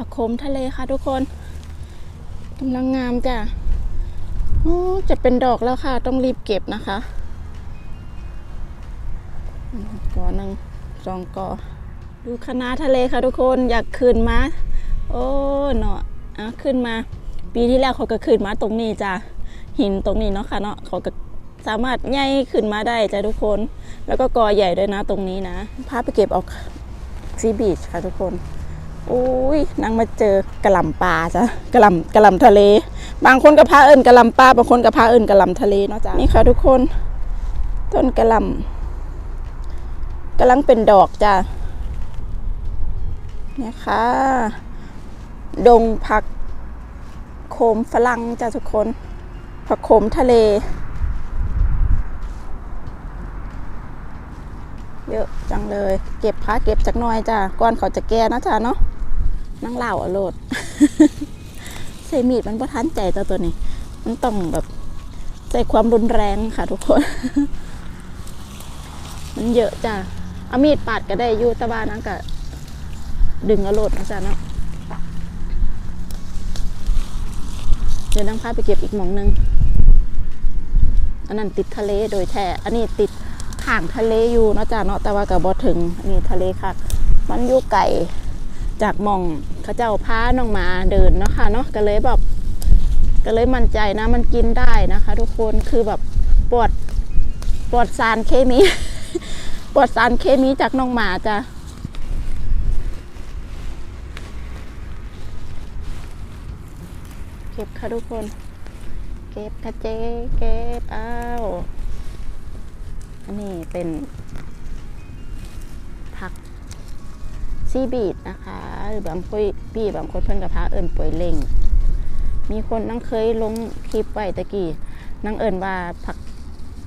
ผักโขมทะเลค่ะทุกคนกำลังงามจ้ะจะเป็นดอกแล้วค่ะ ต้องรีบเก็บนะคะกอหนึ่งสองกอดูคณะทะเลค่ะทุกคนอยากขึ้นมาโอ้เนาะอะขึ้นมา ปีที่แล้วเขาก็ขึ้นมาตรงนี้จ้ะหินตรงนี้เนาะค่ะเนาะเขาก็สามารถย่ายขึ้นมาได้จ้ะทุกคน แล้วก็กอใหญ่ด้วยนะตรงนี้นะพาไปเก็บเอาซีบีชค่ะทุกคน อุ้ยนางมาเจอกระลำปลาจ้ะกระลำกระลำทะเล บางคนก็พาเอิญกระลำปลาบางคนก็พาเอิญกระลำทะเลเนาะจ้ะนี่ค่ะทุกคนต้นกระลำกำลังเป็นดอกจ้ะเนี่ยค่ะดงผักโขมฝรั่งจ้ะทุกคน ผักโขมทะเล เยอะจังเลย เก็บค่ะเก็บจากหน้อยจ้ะก่อนเขาจะแก่นะจ้ะเนาะ นั่งเล่าอโลดใส่มีดมันบ่ทันใจตัวตัวนี้ มันต้องแบบใส่ความรุนแรงค่ะ ทุกคน มันเยอะจ้ะเอามีดปาดก็ได้ยูตะบานนั่นก็ดึงเอาโหลดนะจ๊ะเนาะเดี๋ยวนั่งพาไปเก็บอีกหมองหนึงอันนั้นติดทะเลโดยแท้อันนี้ติดห่างทะเลอยู่เนาะจ๊ะเนาะแต่ว่ากับบอถึงอันนี้ทะเลค่ะ มันอยู่ไก่ จากมองเขาเจ้าพาน้องหมาเดินเนาะค่ะเนาะก็เลยแบบก็เลยมั่นใจนะมันกินได้นะคะ ทุกคนคือแบบปลอดปลอดสารเคมีปลอดสารเคมีจากน้องหมาจ้ะเก็บค่ะทุกคน เก็บค่ะเจ๊เก็บอ้าวอันนี้เป็น ซีบีดนะคะ หรือบางคนพี่บางคนเพิ่นกับพราเอิญป่วยเล่ง มีคนนั่งเคยลงคลิปไว้ตะกี้นั่งเอิญว่าผัก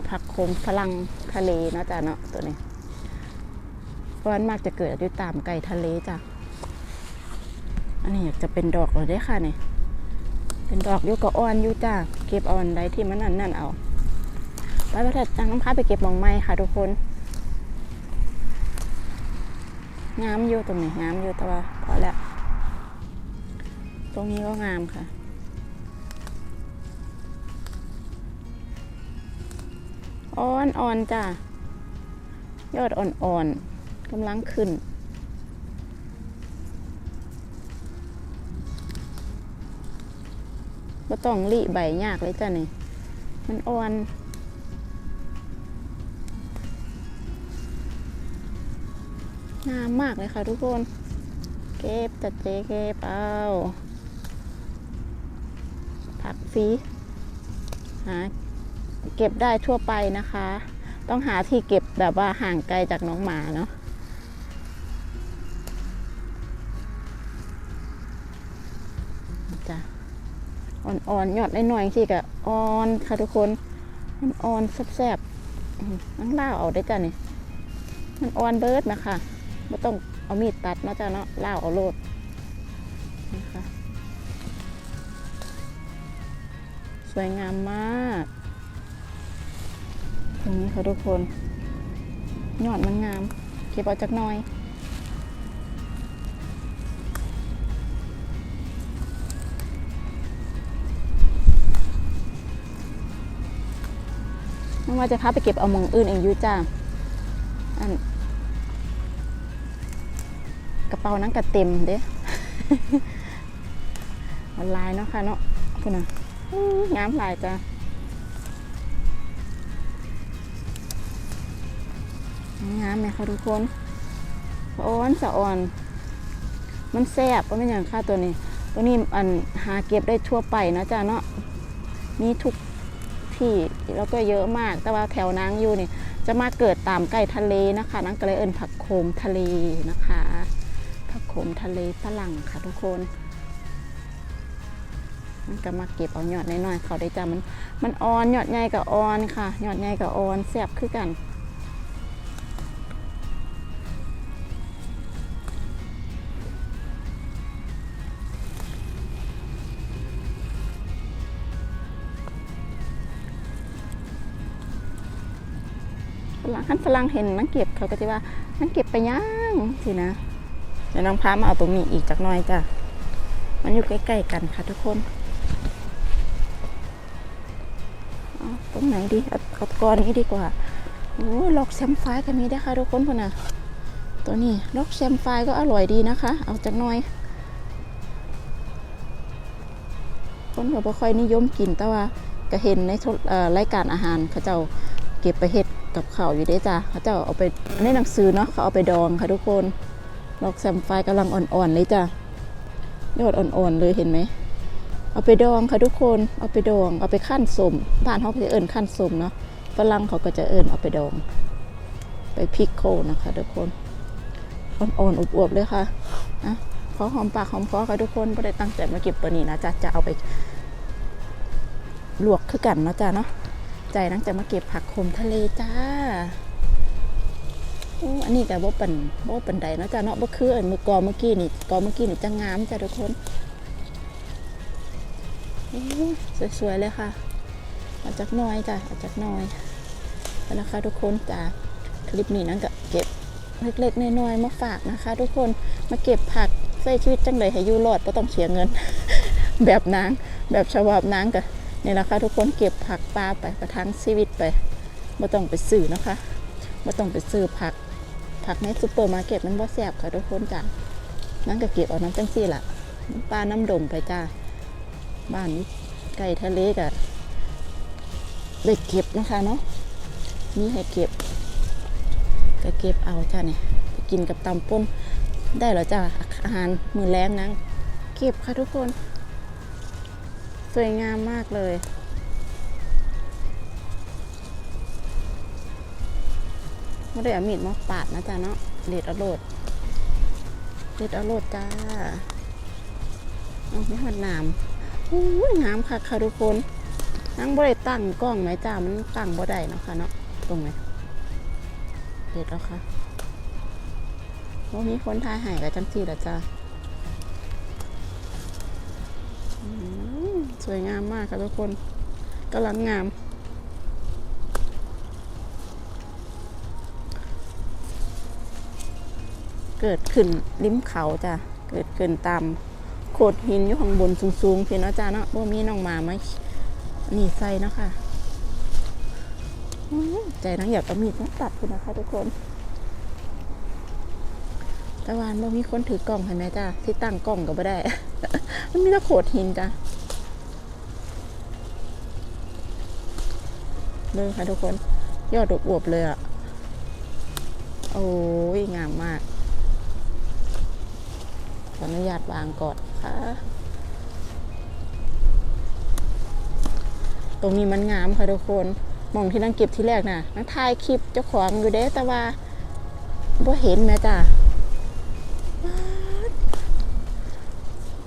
ผักโขมฝรั่งทะเลนะจ๊ะเนาะตัวนี้เพราะมันมากจะเกิดอยู่ตามไก่ทะเลจ้ะอันนี้อยากจะเป็นดอกเลยได้ค่ะเนี่ยเป็นดอกอยู่กับอ่อนอยู่จ้าเก็บอ่อนได้ที่มันนั่นนั่นเอาไปประทัดจังน้ำพาไปเก็บหมองไม้ค่ะทุกคน งามอยู่ตรงนี้งามอยู่แต่ว่าพอแล้ว ตรงนี้ก็งามค่ะ อ่อนอ่อนจ้ายอดอ่อนๆกำลังขึ้น ก็ต้องรีใบยากเลยจ้ะนี่ มันอ่อน งามมากเลยค่ะทุกคน เก็บจัดเจเก็บเอาผักฟีหาเก็บได้ทั่วไปนะคะ ต้องหาที่เก็บแบบว่าห่างไกลจากน้องหมาเนาะจ้ะอ่อนๆหยอดได้หน่อยๆสิกะอ่อนค่ะทุกคนมันอ่อนแซ่บๆนั่งล่าเอาได้จ้ะนี่ มันอ่อนเบิร์ดนะคะ ไม่ต้องเอามีดตัดนะจ้ะเนาะล่าวเอาโลดนะคะสวยงามมาก ตรงนี้ค่ะทุกคนยอดมันงาม เก็บเอาจากน้อยไม่ว่าจะพาไปเก็บเอามองอื่นเองอยูจ้าอัน กระเป๋านั้นก็เต็มเด้ออนไลน์เนาะค่ะเนาะคุณน่ะงามหลายจ้าะงามไหมคะทุกคนสะอ่อนสะอ่อน มันแซ่บก็ไม่อย่างค่าตัวนี้ ตัวนี้อันหาเก็บได้ทั่วไปนะจ้าเนาะมีทุกที่แล้วก็เยอะมาก แต่ว่าแถวนางอยู่นี่จะมาเกิดตามใกล้ทะเลนะคะนางก็เลยเอินผักโขมทะเลนะคะ โขมทะเลฝรั่งค่ะทุกคน มันก็มาเก็บเอาหยอดน้อยๆเขาได้จ้ามันมันอ่อนหยอดใหญ่กับอ่อนค่ะหยอดใหญ่กับอ่อนแซ่บคือกันฝรั่งขั้นฝรั่งเห็นนังเก็บเขาก็จะว่านังเก็บไปย่างสินะ เดี๋ยวน้องพามาเอาตรงนี้อีกจากหน้อยจ้ะ มันอยู่ใกล้ๆกันค่ะทุกคนเอาตรงไหนดีเอาก้อนนี้ดีกว่าโอ้ยล็อกแซมไฟก็มีได้ค่ะทุกคนพุ่นน่ะตัวนี้ล็อกแซมไฟก็อร่อยดีนะคะ เอาจากหน้อย คนก็บ่ค่อยนิยมกินแต่ว่าก็เห็นในทรเอ่อรายการอาหารเขาเจ้าเก็บไปเฮ็ดกับข้าวอยู่เด้จ้ะเขาเจ้าเอาไปในหนังสือเนาะเขาเอาไปดองค่ะทุกคน ล็อกแซมไฟกำลังอ่อนๆเลยจ้ะยอดอ่อนๆเลยเห็นไหม เอาไปดองค่ะทุกคน เอาไปดอง เอาไปขั้นสมบ้านเขาจะเอิ้นขั้นสมเนาะ ฝรั่งเขาก็จะเอิ้นเอาไปดอง ไปพิกโคนะคะ ทุกคน อ่อนๆอวบๆเลยค่ะอะขอหอมปากหอมคอค่ะทุกคนไม่ได้ตั้งใจมาเก็บตัวนี้นะจ๊ะ จะเอาไปลวกคือกันเนาะจ๊ะเนาะ ใจนั่งจะมาเก็บผักโขมทะเลจ้า อันนี้แต่บ่ปันบ่ปันใดเนาะจ้ะเนาะบ่คืออันเมื่อกอเมื่อกี้นี่กอเมื่อกี้นี่จะงามจ้ะทุกคนสวยๆเลยค่ะอาจากน้อยจ้ะอาจากน้อยนะคะทุกคนจ้ะคลิปนี้นั่นก็เก็บเล็กๆน้อยๆมาฝากนะคะ ทุกคนมาเก็บผักใส่ชีวิตจังเลยให้ยูรอดก็ต้องเสียเงิน แบบนางแบบฉบับนางก็นี่แหละค่ะทุกคนเก็บผักปลาไปประทังชีวิตไปไม่ต้องไปซื้อนะคะไม่ต้องไปซื้อผัก ผักในซูเปอร์มาร์เก็ตมันบ่แซ่บค่ะทุกคนจ้ะนั่นก็เก็บเอาน้ำจังซี่ล่ะปลาน้ำดงไปจ้า บ้านนี้ไก่ทะเลก็ได้เก็บนะคะเนาะมีให้เก็บ ก็เก็บเอาจ้าเนี่ยไปกินกับตำป่นได้หรอจ้าอาหารมือแรงนังเก็บค่ะทุกคน สวยงามมากเลย ไม่ได้เอามีดมาปาดนะจ๊ะเนาะเด็ดอโลดเด็ดอโลดจ้าเอาไม่หัดน้ำอู้น้ำค่ะค่ะทุกคนนั่งบ่ได้ตั้งกล้องไหมจ้ามันตั้งบ่ได้เนาะค่ะเนาะตรงไหนเด็ดแล้วค่ะว่ามีคนทายหายกับจังสีละจ้าสวยงามมากค่ะทุกคนกำลังงาม เกิดขึ้นริมเขาจ้ะเกิดขึ้นตามโขดหินอยู่ข้างบนสูงๆเพียงเนาะจ้าเนาะบ่มีน้องหมาไหมนี่ใส่เนาะค่ะใจนังอยากเอามีดมาตัดคุณนะคะทุกคนต่วาอันบ่มีคนถือกล่องเห็นไหมจ้าที่ตั้งกล้องก็ไม่ได้ มันมีแต่โขดหินจ้ะเลยค่ะทุกคนยอดอวบๆเลยอะ โอ้ยงามมาก ออนุญาตวางก่อนค่ะ ตรงนี้มันงามค่ะทุกคนมองที่นั่งเก็บที่แรกน่ะนั่งถ่ายคลิปเจ้าของอยู่เด้แต่ว่าบ่เห็นแม่จ้ะ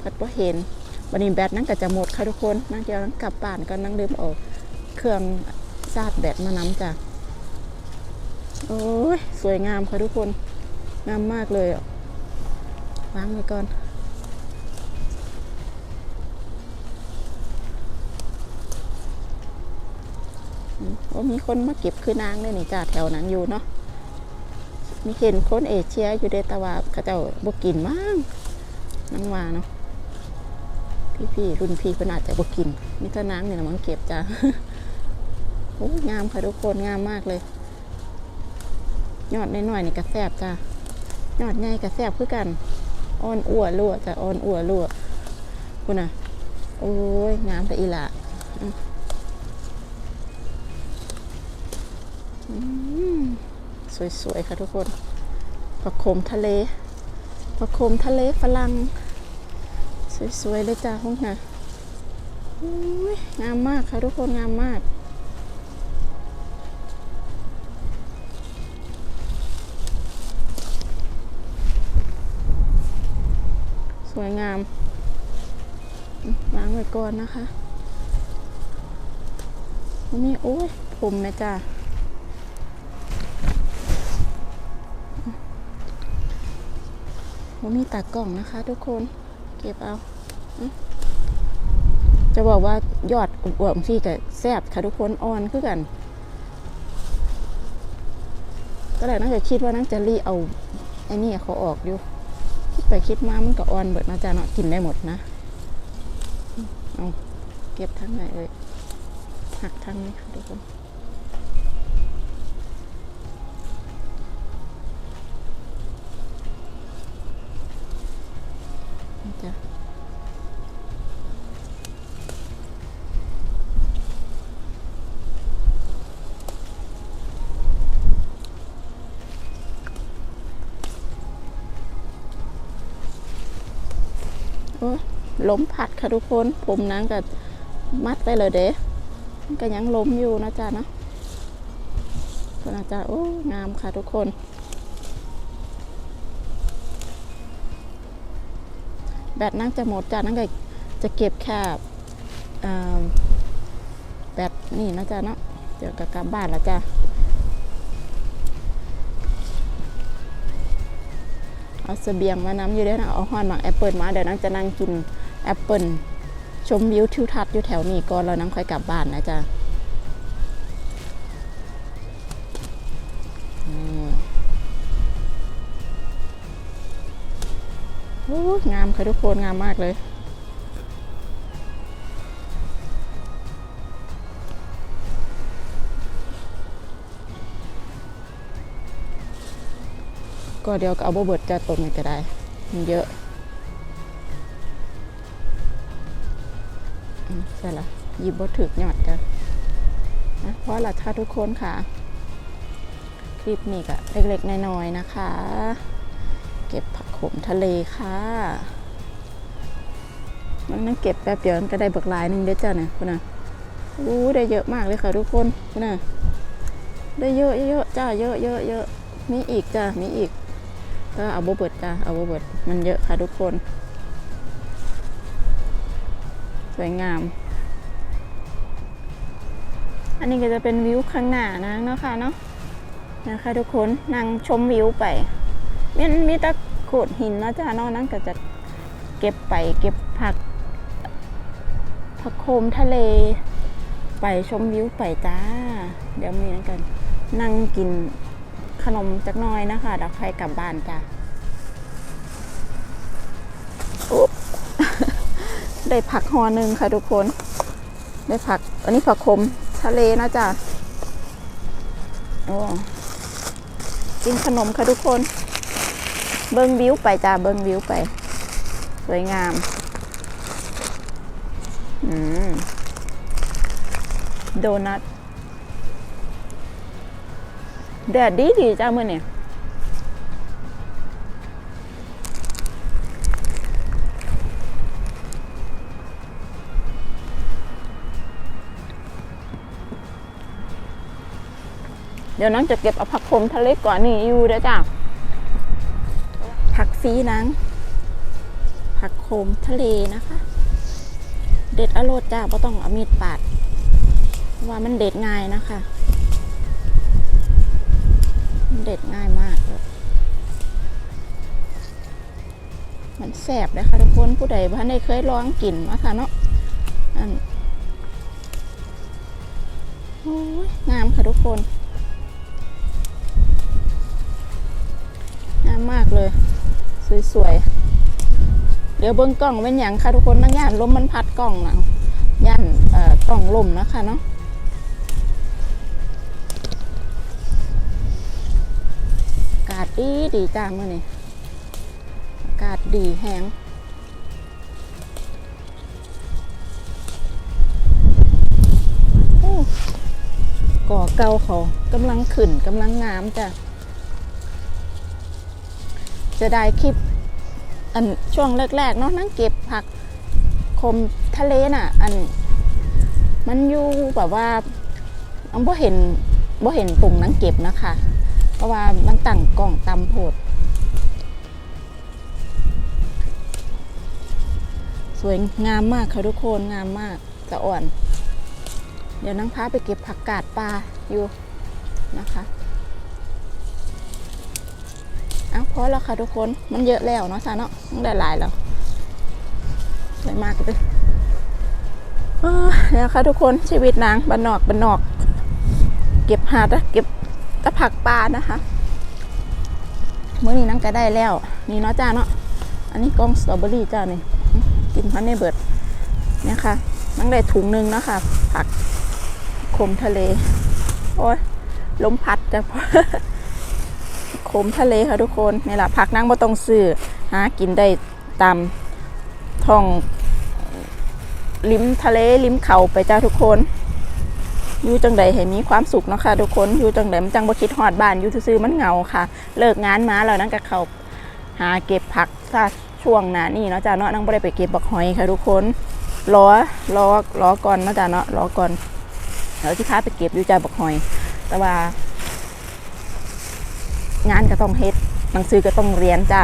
พัดบ่เห็นวันนี้แบตนั่งก็จะหมดค่ะทุกคนนั่งเดียวนั่งกลับบ้านก็นั่งลืมเอาเครื่องซาดแบตมาน้ำจ้ะโอ้ยสวยงามค่ะทุกคนงามมากเลยอะ วางไว้ก่อนอืมโอ้มีคนมาเก็บคือนางเลยนี่จ้าแถวนั้นอยู่เนาะมีเห็นคนเอเชียอยู่เดแต่ว่าเขาเจ้าบกินมั้งนังว่าเนาะพี่ๆรุ่นพี่เพิ่นอาจจะบกินมีแต่นางเนี่ยมันเก็บจ้าโอ้ยงามค่ะทุกคนงามมากเลย ยอดน้อยๆนี่กระแซบจ้ายอดใหญ่กระแซบคือกัน อ่อนอัวรั่วจะอ่อนอัวรั่วคุณน่ะ โอ้ยงามแต่อีหละสวยๆ ค่ะทุกคนผักโขมทะเลผักโขมทะเลฝรั่งสวยๆ เลยจ้าพวกน่ะงามมากค่ะทุกคนงามมาก สวยงามล้างไว้ก่อนนะคะวันนี้โอ้ยผมแม่จ้าวันมีตากล่องนะคะ ทุกคนเก็บเอา จะบอกว่ายอดอวบๆที่กับแซบค่ะทุกคนอ่อนคือกัน ก็เลยนั่งจะคิดว่านั่งจะรีเอาไอ้นี่เขาออกอยู่ แต่คิดมามันก็อ่อนเบิดนะจ๊ะเนาะกินได้หมดนะเอาเก็บทั้งไหนเลยหักทั้งนี้ค่ะทุกคน ล้มผัดค่ะทุกคนผมนางก็มัดไปเลยเด้ก็ยังล้มอยู่นะจ๊ะเนาะก็นะจ๊ะโอ้งามค่ะทุกคน แบตนั่งจะหมดจ้ะนั่งก็จะเก็บแค่แบตนี่นะจ๊ะเนาะเดี๋ยวก็กลับบ้านแล้วจ้ะ เอาเสบียงมาน้ำอยู่ด้อนะเอาหอนหมักแอปเปิลมาเดี๋ยวนั่งจะนั่งกินแอปเปิลชมวิวทิวทัศน์อยู่แถวนี้ก่อนแล้วนั่งค่อยกลับบ้านนะจ๊ะอืมโอ้ยงามค่ะทุกคนงามมากเลย ก็เดี๋ยวก็เอาโบเบิร์ตจะต้นมันก็ได้มันเยอะใช่ละหยิบบดถึกหยอดกันนะเพราะละค่ะทุกคนค่ะ คลิปนี้ก็เล็กๆน้อยๆนะคะ เก็บผักโขมทะเลค่ะ มันนั่งเก็บแป๊บเดียวมันก็ได้เบิกหลายหนึ่งเด้อจ้าเนี่ยคุณน่ะอู้ได้เยอะมากเลยค่ะทุกคนคุณน่ะได้เยอะเยอะจ้าเยอะเยอะเยอะมีอีกจ้ามีอีก ก็เอาโบเบิดจ้าเอาโบเบิดมันเยอะค่ะทุกคน สวยงาม อันนี้ก็จะเป็นวิวข้างหน้านะเนาะค่ะเนาะนะคะทุกคนนั่งชมวิวไปมันมีตะโขดหินนะจ้านาะนั่นก็จะเก็บไปเก็บผัก ผักโคมทะเล ไปชมวิวไปจ้า เดี๋ยวมีนั่นกัน นั่งกิน ขนมจักน้อยนะคะเดี๋ยวใครกลับบ้านจ้าอุ๊บได้ผักหอหนึ่งค่ะทุกคน ได้ผัก อันนี้ผักคมทะเลนะจ้าโอ้กินขนมค่ะทุกคน เบิ้งวิวไปจ้าเบิ้งวิวไป สวยงาม อืม โดนัท แดดดีดีจ้าเมื่อเนี่ยเดี๋ยวนังจะเก็บเอาผักขมทะเลก่อนนี่อยู่เด้อจ้าผักฟีนังผักโขมทะเลนะคะ เด็ดอโรดจ้าไ่ต้องเอามีดปาดว่ามันเด็ดง่ายนะคะ เด็ดง่ายมากเลยมันแสบเลยค่ะทุกคนผู้ใดบ้านได้เคยลองกินมาค่ะเนาะอันโอ้ยงามค่ะทุกคนงามมากเลย สวยๆ เดี๋ยวเบิ้งกล้องเป็นอย่างค่ะทุกคนนั่งย่านลมมันพัดกล้องนะย่านเอ่อกล้องลมนะคะเนาะ ดีดีจ้ามื่อนี้อากาศดีแห้งก่อเกาเขากำลังขึ้นกำลังงามจ้ะจะได้คลิปอันช่วงแรกๆเนาะนั่งเก็บผักคมทะเลน่ะ อัน มันอยู่แบบว่าอันบ่เห็นบ่เห็นปุ่งนั่งเก็บนะคะ ราะว่ามันตั้งกล่องตำโพด สวยงามมากค่ะทุกคนงามมากจะอ่อน เดี๋ยวนั่งพาไปเก็บผักกาดปลาอยู่นะคะเอาพอแล้วค่ะทุกคนมันเยอะแล้วเนาะซาเนาะมันได้หลายแล้วสวยมากเลยเออเนี่ยค่ะทุกคนชีวิตนางบ้านนอกบ้านนอก เก็บหาดะเก็บ ตะผักปลานะคะเมื่อนี้นั่งก็ได้แล้ว นี่เนาะจ้าเนาะอันนี้กล้องสตรอเบอรี่จ้านี่กินพันในเบิดเนี่ยค่ะนั่งได้ถุงหนึงเนาะค่ะผักโคมทะเล โอ้ยล้มพัดจ้ะโคมทะเลค่ะทุกคนนี่แหละผักนั่งบ่ต้องซื้อหากินได้ตามท้องริมทะเลริมเขาไปจ้าทุกคน อยู่จังใดให้มีความสุขเนาะค่ะทุกคนอยู่จังใดมันจังบ่คิดฮอดบ้านอยู่ซื่อๆมันเหงาค่ะ เลิกงานมาแล้วนั่งก็เขาหาเก็บผักซะช่วงหน้านี่เนาะจ้าเนาะนั่งบ่ได้ไปเก็บบักหอยค่ะทุกคนรอรอรอก่อนเนาะจ้าเนาะรอก่อนเดี๋ยวสิพาไปเก็บอยู่จ้าบักหอย แต่ว่า งานก็ต้องเฮ็ดหนังสือก็ต้องเรียนจ้า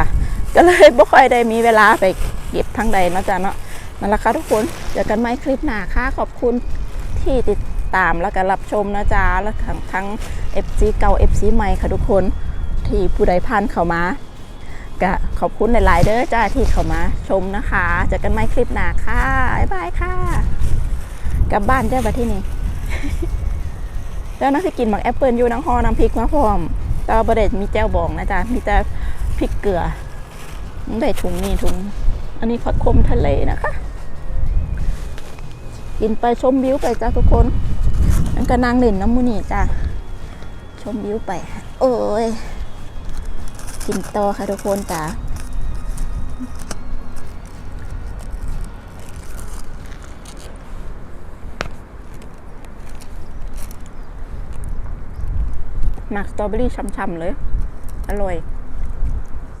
ก็เลยบ่ค่อยได้มีเวลาไปเก็บทั้งใดเนาะจ้าเนาะนั่นแหละค่ะทุกคนเจอกันใหม่คลิปหน้าค่ะขอบคุณที่ติด ตามแล้วก็รับชมนะจ๊ะแล้วทั้งทั้ง FC เก่า FC ใหม่ค่ะทุกคนที่ผู้ใดผ่านเข้ามาก็ขอบคุณหลาย ๆ เด้อจ้าที่เข้ามาชมนะคะเจอกันใหม่คลิปหน้าค่ะบ๊ายบายค่ะกลับบ้านเจ้าบัดที่นี่แล้วนักสิกินหมักแอปเปิลอยู่นังฮอน้ำพริกมาพร้อมต่ว่าประเด็มีแจ่วบองนะจ๊ะมีแต่พริกเกลือได้ถุงนี่ถุง อันนี้ผักคมทะเลนะคะ กินไปชมวิวไปจ้าทุกคน นั่นก็นางเล่นน้ำมูนี่จ้าชมวิวไปโอ้ยกินต่อค่ะทุกคนจ้าหมักสตรอเบอรี่ช่ำๆเลย อร่อย